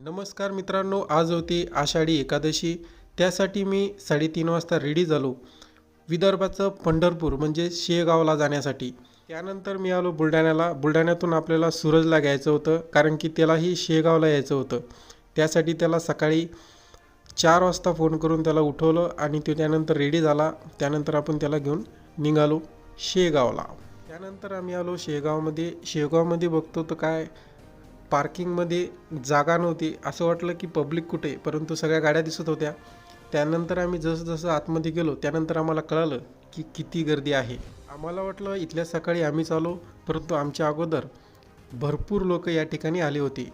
नमस्कार मित्रांनो आज होती आषाढी एकादशी. त्यासाठी मी साडेतीन वाजता रेडी झालो. विदर्भाचं पंढरपूर म्हणजे शेगावला जाण्यासाठी. त्यानंतर मी आलो बुलढाण्याला. बुलढाण्यातून आपल्याला सूरजला घ्यायचं होतं कारण की त्यालाही शेगावला यायचं होतं. त्यासाठी त्याला सकाळी चार वाजता फोन करून त्याला उठवलं आणि तो त्यानंतर रेडी झाला. त्यानंतर आपण त्याला घेऊन निघालो शेगावला. त्यानंतर आम्ही आलो शेगावमध्ये. शेगावमध्ये बघतो तर काय पार्किंगमध्ये जागा नव्हती. असं वाटलं की पब्लिक कुठे परंतु सगळ्या गाड्या दिसत होत्या. त्यानंतर आम्ही जसं जसं आतमध्ये गेलो त्यानंतर आम्हाला कळालं की किती गर्दी आहे. आम्हाला वाटलं इथल्या सकाळी आम्हीच आलो परंतु आमच्या अगोदर भरपूर लोक या ठिकाणी आली होती.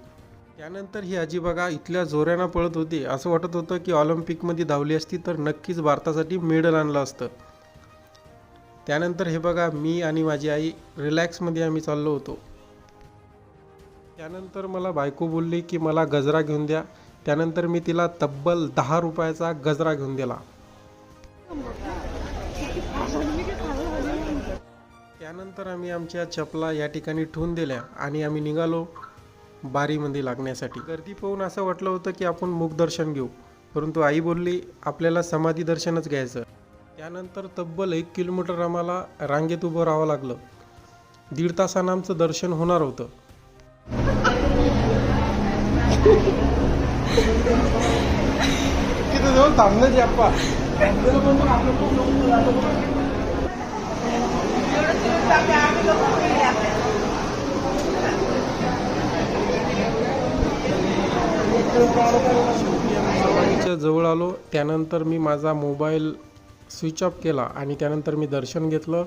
त्यानंतर ही आजी बघा इथल्या जोऱ्यानं पळत होती. असं वाटत होतं की ऑलिम्पिकमध्ये धावली असती तर नक्कीच भारतासाठी मेडल आणलं असतं. त्यानंतर हे बघा मी आणि माझी आई रिलॅक्समध्ये आम्ही चाललो होतो. त्यानंतर मला बायको बोलली की मला गजरा घेऊन द्या. त्यानंतर मी तिला तब्बल दहा रुपयाचा गजरा घेऊन दिला. त्यानंतर आम्ही आमच्या चपला या ठिकाणी ठेवून दिल्या आणि आम्ही निघालो बारीमध्ये लागण्यासाठी. गर्दी पाहून असं वाटलं होतं की आपण मुखदर्शन घेऊ. परंतु आई बोलली आपल्याला समाधी दर्शनच घ्यायचं. त्यानंतर तब्बल एक किलोमीटर आम्हाला रांगेत उभं राहावं लागलं. दीड तासानं आमचं दर्शन होणार होतं. तिथं जाऊन थांबण्याची अप्पा च्या जवळ आलो. त्यानंतर मी माझा मोबाईल स्विच ऑफ केला आणि त्यानंतर मी दर्शन घेतलं.